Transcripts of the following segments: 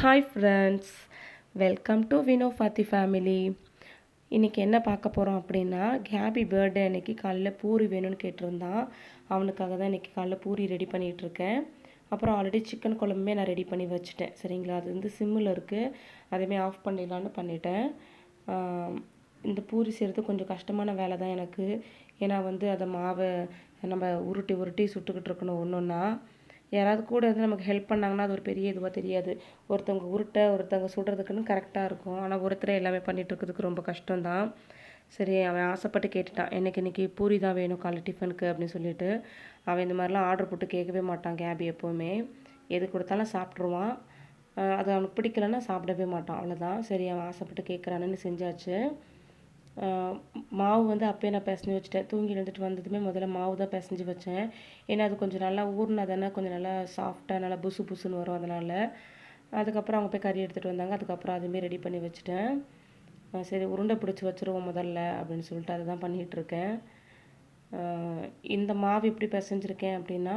Hi friends welcome to Vino Fathi family இன்றைக்கி என்ன பார்க்க போகிறோம் அப்படின்னா கேபி பர்த்டே அன்றைக்கி காலையில் பூரி வேணும்னு கேட்டிருந்தான். அவனுக்காக தான் இன்றைக்கி காலைல பூரி ரெடி பண்ணிகிட்ருக்கேன் அப்புறம் ஆல்ரெடி சிக்கன் குழம்புமே நான் ரெடி பண்ணி வச்சுட்டேன். சரிங்களா? அது வந்து சிம்மில் இருக்குது அதையுமே ஆஃப் பண்ணிடலான்னு பண்ணிட்டேன். இந்த பூரி செய்கிறது கொஞ்சம் கஷ்டமான வேலை தான் எனக்கு. ஏன்னா வந்து அதை மாவை நம்ம உருட்டி உருட்டி சுட்டுக்கிட்டு இருக்கணும் ஒன்று ஒன்றா யாராவது கூட இருந்து நமக்கு ஹெல்ப் பண்ணாங்கன்னா அது ஒரு பெரிய இதுவாக தெரியாது. ஒருத்தவங்க உருட்ட ஒருத்தவங்க சுடுறதுக்குன்னு கரெக்டாக இருக்கும். ஆனால் ஒருத்தரை எல்லாமே பண்ணிகிட்டு இருக்கிறதுக்கு ரொம்ப கஷ்டம்தான். சரி அவன் ஆசைப்பட்டு கேட்டுட்டான். எனக்கு இன்னைக்கு பூரி தான் வேணும் காலை டிஃபனுக்கு அப்படின்னு சொல்லிட்டு அவன் இந்த மாதிரிலாம் ஆர்டர் போட்டு கேட்கவே மாட்டான் கேபி எப்போவுமே. எது கொடுத்தாலும் சாப்பிட்ருவான் அது அவனுக்கு பிடிக்கலன்னா சாப்பிடவே மாட்டான். அவ்வளோதான் சரி அவன் ஆசைப்பட்டு கேட்குறானுன்னு செஞ்சாச்சு. மாவு வந்து அப்போயே நான் பிசைஞ்சு வச்சுட்டேன். தூங்கி எழுந்துட்டு வந்ததுமே முதல்ல மாவு தான் பிசைஞ்சு வச்சேன். ஏன்னா அது கொஞ்சம் நல்லா ஊறினா தானே கொஞ்சம் நல்லா சாஃப்டாக நல்லா புசு புசுன்னு வரும் அதனால். அதுக்கப்புறம் அவங்க போய் கறி எடுத்துகிட்டு வந்தாங்க. அதுக்கப்புறம் அதுவுமே ரெடி பண்ணி வச்சுட்டேன். சரி உருண்டை பிடிச்சி வச்சுருவோம் முதல்ல அப்படின்னு சொல்லிட்டு அதை தான் பண்ணிகிட்ருக்கேன் இந்த மாவு எப்படி பிசைஞ்சிருக்கேன் அப்படின்னா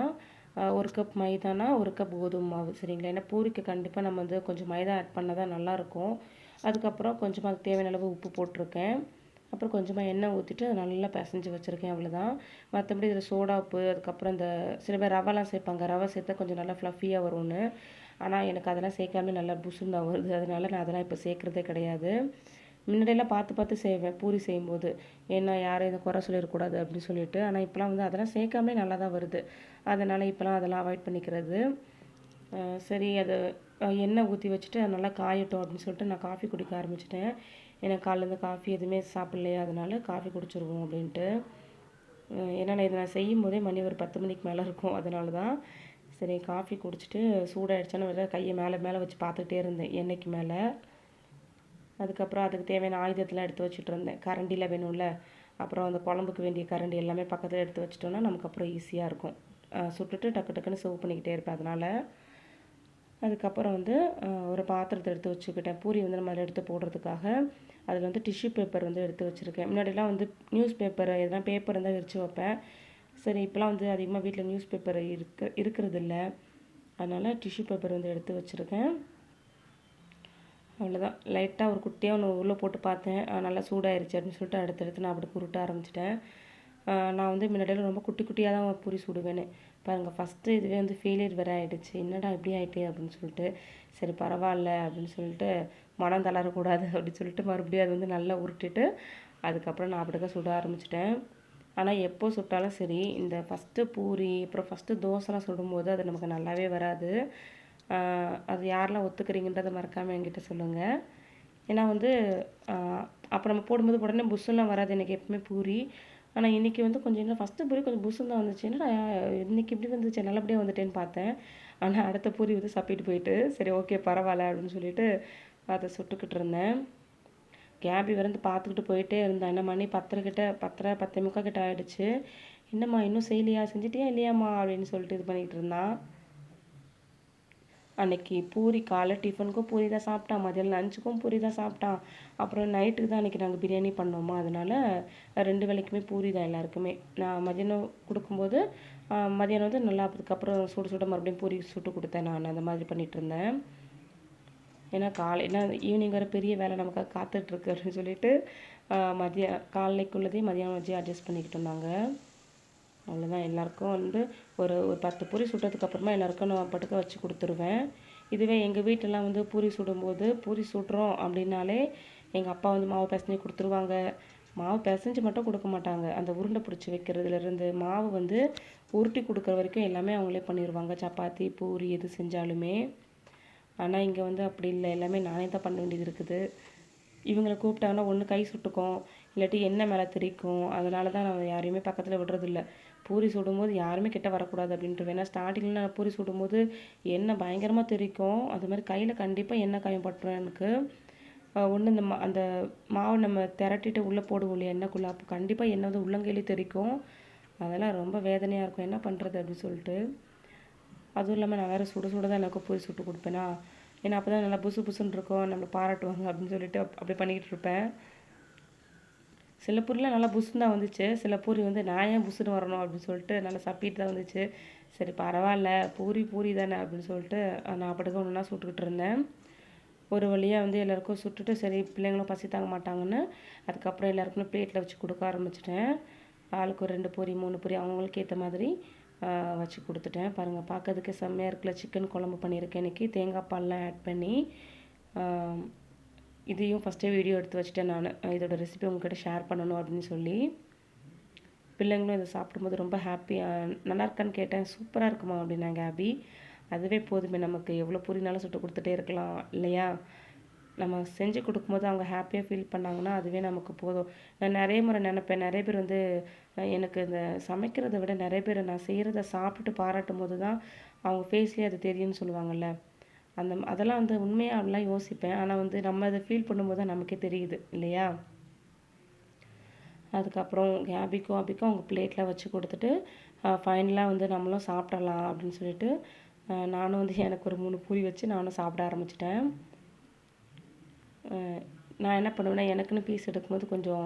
ஒரு கப் மைதானா ஒரு கப் கோதுமை மாவு சரிங்களா? ஏன்னா பூரிக்கு கண்டிப்பாக நம்ம வந்து கொஞ்சம் மைதா ஆட் பண்ணால் தான் நல்லாயிருக்கும் அதுக்கப்புறம் கொஞ்சமாக அதுக்கு தேவையான அளவு உப்பு போட்டிருக்கேன். அப்புறம் கொஞ்சமாக எண்ணெய் ஊற்றிட்டு அதை நல்லா பிசைஞ்சு வச்சுருக்கேன் அவ்வளோதான் மற்றபடி இதில் சோடா உப்பு அதுக்கப்புறம் இந்த சில பேர் ரவைலாம் சேர்ப்பாங்க. ரவை சேர்த்தா கொஞ்சம் நல்லா ஃப்ளஃபியாக வரும்னு. ஆனால் எனக்கு அதெல்லாம் சேர்க்காமலே நல்லா புசுன்னு தான் வருது. அதனால நான் அதெல்லாம் இப்போ சேர்க்குறதே கிடையாது. முன்னாடியெல்லாம் பார்த்து பார்த்து செய்வேன் பூரி செய்யும்போது. ஏன்னா யாரும் எதுவும் குறை சொல்லிடக்கூடாது அப்படின்னு சொல்லிட்டு. ஆனால் இப்போலாம் வந்து அதெல்லாம் சேர்க்காமலே நல்லா தான் வருது. அதனால் இப்போலாம் அதெல்லாம் அவாய்ட் பண்ணிக்கிறது. சரி அது எண்ணெய் ஊற்றி வச்சுட்டு அது நல்லா காயட்டும் அப்படின்னு சொல்லிட்டு நான் காஃபி குடிக்க ஆரம்பிச்சிட்டேன். ஏன்னா காலையிலேருந்து காஃபி எதுவுமே சாப்பிட்லையா அதனால காஃபி குடிச்சிருவோம் அப்படின்ட்டு. ஏன்னா நான் இதை நான் செய்யும் போதே மணி ஒரு பத்து மணிக்கு மேலே இருக்கும். அதனால தான் சரி காஃபி குடிச்சிட்டு சூடாயிடுச்சான்னு வேறு கையை மேலே மேலே வச்சு பார்த்துக்கிட்டே இருந்தேன் எண்ணெய்க்கு மேலே. அதுக்கப்புறம் அதுக்கு தேவையான ஆயுதத்தெலாம் எடுத்து வச்சுட்டு இருந்தேன். கரண்டிலாம் வேணும்ல அப்புறம் அந்த குழம்புக்கு வேண்டிய கரண்டி எல்லாமே பக்கத்தில் எடுத்து வச்சிட்டோன்னா நமக்கு அப்புறம் ஈஸியாக இருக்கும். சுட்டுட்டு டக்கு டக்குன்னு சர்வ் பண்ணிக்கிட்டே இருப்பேன் அதனால். அதுக்கப்புறம் வந்து ஒரு பாத்திரத்தை எடுத்து வச்சுக்கிட்டேன். பூரி வந்து நம்ம எடுத்து போடுறதுக்காக. அதில் வந்து டிஷ்யூ பேப்பர் வந்து எடுத்து வச்சுருக்கேன். முன்னாடிலாம் வந்து நியூஸ் பேப்பர் எதனா பேப்பர் இருந்தால் விரித்து வைப்பேன். சரி இப்போலாம் வந்து அதிகமாக வீட்டில் நியூஸ் பேப்பர் இருக்க இருக்கிறது இல்லை அதனால் டிஷ்யூ பேப்பர் வந்து எடுத்து வச்சுருக்கேன். அவ்வளோதான். லைட்டாக ஒரு குட்டியாக ஒன்று உள்ளே போட்டு பார்த்தேன். நல்லா சூடாயிருச்சு அப்படின்னு சொல்லிட்டு அடுத்தடுத்து நான் அப்படி குருட்ட ஆரம்பிச்சிட்டேன். நான் வந்து முன்னாடியெல்லாம் ரொம்ப குட்டி குட்டியாக தான் பூரி சுடுவேன்னு. பாருங்கள் ஃபஸ்ட்டு இதுவே வந்து ஃபெயிலியர் வேறு ஆகிடுச்சு என்னடா இப்படி ஆகிட்டே அப்படின்னு சொல்லிட்டு சரி பரவாயில்ல அப்படின்னு சொல்லிட்டு மனம் தளரக்கூடாது அப்படின்னு சொல்லிட்டு மறுபடியும் அது வந்து நல்லா உருட்டிட்டு அதுக்கப்புறம் நான் அப்படிக்க சுட ஆரம்பிச்சிட்டேன். ஆனால் எப்போ சுட்டாலும் சரி இந்த ஃபஸ்ட்டு பூரி அப்புறம் ஃபஸ்ட்டு தோசைலாம் சுடும்போது அது நமக்கு நல்லாவே வராது. அது யாரெல்லாம் ஒத்துக்கிறீங்கன்றதை மறக்காமல் என்கிட்ட சொல்லுங்கள் ஏன்னா வந்து அப்போ நம்ம போடும்போது உடனே புஷ்ஷெல்லாம் வராது. எனக்கு எப்பவுமே பூரி ஆனால் இன்றைக்கி வந்து கொஞ்சம் இன்னும் ஃபஸ்ட்டு பூரி கொஞ்சம் புஷ்ஷுன்னு தான் வந்துச்சு. என்னடா இப்படி வந்துச்சு நல்லபடியாக வந்துட்டேன்னு பார்த்தேன். ஆனால் அடுத்த பூரி வந்து சப்பிட்டு போயிட்டு சரி ஓகே பரவாயில்ல அப்படின்னு சொல்லிட்டு அதை சுட்டுக்கிட்டு இருந்தேன். கேபி வந்து பார்த்துக்கிட்டு போயிட்டே இருந்தேன். என்ன மணி பத்தரை கிட்ட பத்தரை பத்தே முக்கால் கிட்ட ஆகிடுச்சு என்னம்மா இன்னும் செய்யலையா? செஞ்சிட்டியா இல்லையாம்மா? அப்படின்னு சொல்லிட்டு இது பண்ணிகிட்டு இருந்தான். அன்னைக்கு பூரி காலை டிஃபனுக்கும் பூரி தான் சாப்பிட்டான் மதியம் லஞ்சுக்கும் பூரி தான் சாப்பிட்டான் அப்புறம் நைட்டுக்கு தான் அன்றைக்கி நாங்கள் பிரியாணி பண்ணோமா. அதனால ரெண்டு வேளைக்குமே பூரி தான் எல்லாருக்குமே. நான் மதியானம் கொடுக்கும்போது மதியானம் வந்து நல்லா அதுக்கப்புறம் சுட சுட மறுபடியும் பூரி சுட்டு கொடுத்தேன் நான். அந்த மாதிரி பண்ணிகிட்டு இருந்தேன். ஏன்னா காலை ஏன்னா ஈவினிங் வர பெரிய வேலை நமக்காக காத்துட்ருக்கு அப்படின்னு சொல்லிட்டு மதிய காலைக்குள்ளதே மதியானம் வச்சு அட்ஜஸ்ட் பண்ணிக்கிட்டு இருந்தாங்க. அவ்வளோதான் எல்லாருக்கும் வந்து ஒரு ஒரு பத்து பூரி சுட்டதுக்கு அப்புறமா எல்லாருக்கும் நான் பட்டுக்க வச்சு கொடுத்துருவேன். இதுவே எங்கள் வீட்டிலலாம் வந்து பூரி சுடும்போது பூரி சுடுறோம் அப்படின்னாலே எங்கள் அப்பா வந்து மாவு பிசைஞ்சு கொடுத்துருவாங்க. மாவு பிசைஞ்சு மட்டும் கொடுக்க மாட்டாங்க. அந்த உருண்டை பிடிச்சி வைக்கிறதுலேருந்து மாவு வந்து உருட்டி கொடுக்குற வரைக்கும் எல்லாமே அவங்களே பண்ணிடுவாங்க சப்பாத்தி பூரி எது செஞ்சாலுமே. ஆனால் இங்கே வந்து அப்படி இல்லை. எல்லாமே நானே தான் பண்ண வேண்டியது இருக்குது. இவங்களை கூப்பிட்டாங்கன்னா ஒன்று கை சுட்டுக்கும். இல்லாட்டி எண்ணெய் மேலே தெறிக்கும் அதனால தான் நான் யாரையுமே பக்கத்தில் விடுறதில்ல. பூரி சுடும்போது யாருமே கிட்ட வரக்கூடாது அப்படின்ட்டு. ஏன்னா ஸ்டார்டிங்கில் நான் பூரி சுடும்போது எண்ணெய் பயங்கரமாக தெரிக்கும். அது மாதிரி கையில் கண்டிப்பாக எண்ணெய் காயம் பட்டுரும் எனக்கு. ஒன்று இந்த மா அந்த மாவு நம்ம திரட்டிட்டு உள்ளே போடுவோம் இல்லையா எண்ணெய்க்குள்ளே. அப்போ கண்டிப்பாக எண்ணெய் வந்து உள்ளங்கையிலே தெறிக்கும் அதெல்லாம் ரொம்ப வேதனையாக இருக்கும். என்ன பண்ணுறது அப்படின்னு சொல்லிட்டு. அதுவும் இல்லாமல் நான் வேறு சுட சுட தான் எனக்கு பூரி சுட்டு கொடுப்பேனா? ஏன்னா அப்போ தான் நல்லா புசு புசுன்னு இருக்கும். நம்மளை பாராட்டுவாங்க அப்படின்னு சொல்லிட்டு அப்~ அப்படி பண்ணிக்கிட்டு இருப்பேன். சில பூரிலாம் நல்லா புஷ்ஷுன்னு தான் வந்துச்சு. சில பூரி வந்து நான் ஏன் புசுன்னு வரணும் அப்படின்னு சொல்லிட்டு நல்லா சப்பிட்டு தான் வந்துச்சு. சரி பரவாயில்ல. பூரி பூரி தானே அப்படின்னு சொல்லிட்டு நான் படுக்க ஒன்று சுட்டுக்கிட்டு இருந்தேன். ஒரு வழியாக வந்து எல்லாருக்கும் சுட்டுட்டு சரி பிள்ளைங்களும் பசி தாங்க மாட்டாங்கன்னு அதுக்கப்புறம் எல்லாருக்குமே பிளேட்டில் வச்சு கொடுக்க ஆரம்பிச்சிட்டேன். ஆளுக்கு ஒரு ரெண்டு பொரி மூணு பொரி அவங்களுக்கு ஏற்ற மாதிரி வச்சு கொடுத்துட்டேன். பாருங்கள் பார்க்கறதுக்கு செம்மையாக இருக்குல்ல. சிக்கன் குழம்பு பண்ணியிருக்கேன் இன்றைக்கி தேங்காய் பால்லாம் ஆட் பண்ணி இதையும் ஃபஸ்ட்டே வீடியோ எடுத்து வச்சுட்டேன் நான். இதோட ரெசிபி உங்ககிட்ட ஷேர் பண்ணணும் அப்படின்னு சொல்லி. பிள்ளைங்களும் இதை சாப்பிடும்போது ரொம்ப ஹாப்பியாக நல்லா இருக்கான்னு கேட்டேன். சூப்பராக இருக்குமா அப்படின்னாங்க ஹாப்பி அதுவே போதுமே நமக்கு எவ்வளோ பூரினாலும் சுட்டு கொடுத்துட்டே இருக்கலாம் இல்லையா? நம்ம செஞ்சு கொடுக்கும்போது அவங்க ஹாப்பியாக ஃபீல் பண்ணாங்கன்னா அதுவே நமக்கு போதும். நான் நிறைய முறை நினப்பேன் நிறைய பேர் வந்து எனக்கு இந்த சமைக்கிறத விட நிறைய பேர் நான் செய்கிறத சாப்பிட்டு பாராட்டும் போது தான் அவங்க ஃபேஸ்லேயே அது தெரியும்னு சொல்லுவாங்கள்ல அந்த அதெல்லாம் வந்து உண்மையாக அப்படிலாம் யோசிப்பேன். ஆனால் வந்து நம்ம அதை ஃபீல் பண்ணும்போது தான் நமக்கே தெரியுது இல்லையா? அதுக்கப்புறம் கேபிக்கும் அபிக்கும் அவங்க பிளேட்டில் வச்சு கொடுத்துட்டு ஃபைனலாக வந்து நம்மளும் சாப்பிடலாம் அப்படின்னு சொல்லிட்டு நானும் வந்து எனக்கு ஒரு மூணு பூரி வச்சு நானும் சாப்பிட ஆரம்பிச்சிட்டேன். நான் என்ன பண்ணுவேன்னா எனக்குன்னு பீஸ் எடுக்கும்போது கொஞ்சம்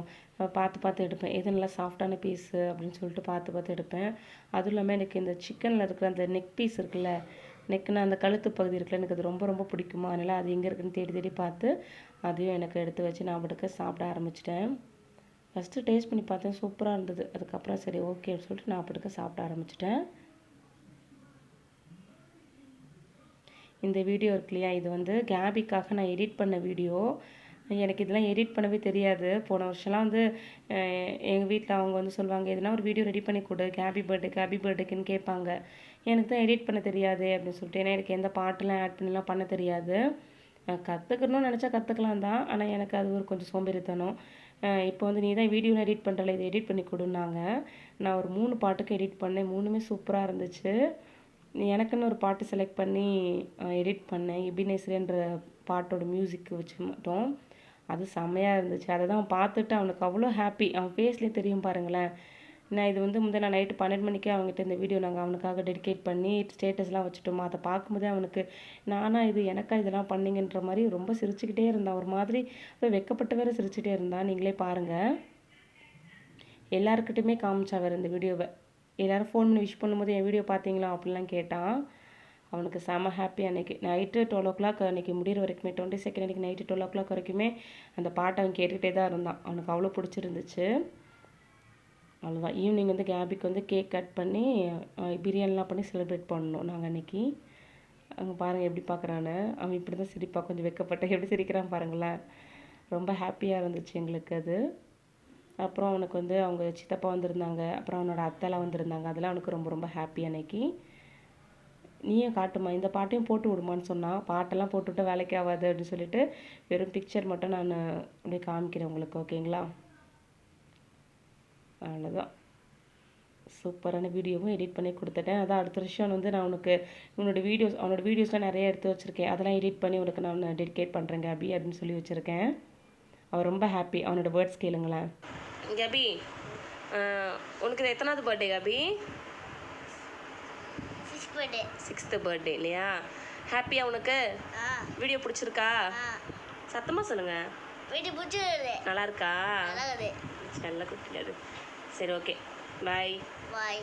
பார்த்து பார்த்து எடுப்பேன். எது நல்லா சாஃப்டான பீஸு அப்படின்னு சொல்லிட்டு பார்த்து பார்த்து எடுப்பேன். அதுவும் இல்லாமல் எனக்கு இந்த சிக்கனில் இருக்கிற அந்த நெக் பீஸ் இருக்குல்ல நெக்னா அந்த கழுத்து பகுதி இருக்குல்ல எனக்கு அது ரொம்ப ரொம்ப பிடிக்குமா? அதனால் அது எங்கே இருக்குன்னு தேடி தேடி பார்த்து அதையும் எனக்கு எடுத்து வச்சு நான் படுக்க சாப்பிட ஆரம்பிச்சிட்டேன். ஃபஸ்ட்டு டேஸ்ட் பண்ணி பார்த்தேன் சூப்பராக இருந்தது. அதுக்கப்புறம் சரி ஓகே அப்படின்னு சொல்லிட்டு நான் படுக்க சாப்பிட ஆரம்பிச்சிட்டேன். இந்த வீடியோ இருக்கு இல்லையா? இது வந்து கேபிக்காக நான் எடிட் பண்ண வீடியோ. எனக்கு இதெல்லாம் எடிட் பண்ணவே தெரியாது. போன வருஷம்லாம் வந்து எங்கள் வீட்டில் அவங்க வந்து சொல்லுவாங்க எதுனா ஒரு வீடியோ ரெடி பண்ணி கொடு. கேபி பர்த்டே கேபி பர்த்டேக்குன்னு கேட்பாங்க. எனக்கு தான் எடிட் பண்ண தெரியாது அப்படின்னு சொல்லிட்டு. ஏன்னா எனக்கு எந்த பாட்டெல்லாம் ஆட் பண்ணலாம் பண்ண தெரியாது. கற்றுக்கணும்னு நினச்சா கற்றுக்கலாம் தான். ஆனால் எனக்கு அது ஒரு கொஞ்சம் சோம்பேறித்தனம். இப்போ வந்து நீ தான் வீடியோ எடிட் பண்ணுறல இதை எடிட் பண்ணி கொடுன்னாங்க. நான் ஒரு மூணு பாட்டுக்கு எடிட் பண்ணேன். மூணுமே சூப்பராக இருந்துச்சு. எனக்குன்னு ஒரு பாட்டு செலக்ட் பண்ணி எடிட் பண்ணேன். எபினேஸ்ரேன்ற பாட்டோட மியூசிக் வச்சு மட்டும். அது செம்மையாக இருந்துச்சு. அதை தான் பார்த்துட்டு அவனுக்கு அவ்வளோ ஹாப்பி அவன் ஃபேஸ்லேயே தெரியும் பாருங்களேன். நான் இது வந்து முந்தின நைட்டு பன்னெண்டு மணிக்கே அவங்ககிட்ட இந்த வீடியோ நாங்கள் அவனுக்காக டெடிகேட் பண்ணி ஸ்டேட்டஸ்லாம் வச்சுட்டோமா. அதை பார்க்கும்போதே அவனுக்கு நானா இது எனக்கா இதெல்லாம் பண்ணிங்கன்ற மாதிரி ரொம்ப சிரிச்சுக்கிட்டே இருந்தான் ஒரு மாதிரி வெக்கப்பட்டு வேற சிரிச்சுட்டே இருந்தான் நீங்களே பாருங்கள் எல்லாருக்கிட்டையுமே காமிச்சா வேறு இந்த வீடியோவை எல்லோரும் ஃபோன் பண்ணி விஷ் பண்ணும்போது என் வீடியோ பார்த்தீங்களா? அப்படிலாம் கேட்டான். அவனுக்கு செம ஹாப்பி அன்றைக்கி நைட்டு டுவெல் ஓ கிளாக் அன்றைக்கி முடிகிற வரைக்குமே டுவெண்ட்டி செகண்ட் அன்றைக்கி நைட்டு டுவெல் ஓ கிளாக் வரைக்குமே அந்த பாட்டை அவன் கேட்டுக்கிட்டே தான் இருந்தான். அவனுக்கு அவ்வளோ பிடிச்சிருந்துச்சு. அவ்வளோதான் ஈவினிங் வந்து கேபிக்கு வந்து கேக் கட் பண்ணி பிரியாணிலாம் பண்ணி செலிப்ரேட் பண்ணோம் நாங்கள் அன்றைக்கி அங்கே பாருங்கள் எப்படி பார்க்குறான்னு அவன் இப்படி தான் சிரிப்பா கொஞ்சம் வெக்கப்பட்ட எப்படி சிரிக்கிறான் பாருங்களேன். ரொம்ப ஹாப்பியாக இருந்துச்சு எங்களுக்கு அது. அப்புறம் அவனுக்கு வந்து அவங்க சித்தப்பா வந்திருந்தாங்க. அப்புறம் அவனோட அத்தைலாம் வந்திருந்தாங்க. அதெல்லாம் அவனுக்கு ரொம்ப ரொம்ப ஹாப்பி அன்னைக்கு. நீயும் காட்டுமா இந்த பாட்டையும் போட்டு விடுமான்னு சொன்னான் பாட்டெல்லாம் போட்டுவிட்டு வேலைக்கு ஆகாது அப்படின்னு சொல்லிட்டு வெறும் பிக்சர் மட்டும் நான் அப்படியே காமிக்கிறேன் உங்களுக்கு ஓகேங்களா அவ்வளோதான் சூப்பரான வீடியோவும் எடிட் பண்ணி கொடுத்துட்டேன். அதான் அடுத்த வருஷம் வந்து நான் உனக்கு உன்னோட வீடியோஸ் அவனோட வீடியோஸ்லாம் நிறைய எடுத்து வச்சுருக்கேன். அதெல்லாம் எடிட் பண்ணி உனக்கு நான் டெடிகேட் பண்ணுறேன் கேபி அப்படின்னு சொல்லி வச்சுருக்கேன். அவன் ரொம்ப ஹாப்பி அவனோட வேர்ட்ஸ் கேளுங்களேன். கேபி உனக்கு இது எத்தனாவது பர்த்டே கேபி சிக்ஸ்த்து பர்த்டே இல்லையா? ஹாப்பியா உனக்கு? வீடியோ பிடிச்சிருக்கா? சத்தமாக சொல்லுங்க. வீட்டு பிடிச்சிருது நல்லா இருக்கா நல்லது நல்ல குட்டியாது சரி ஓகே பாய் பாய்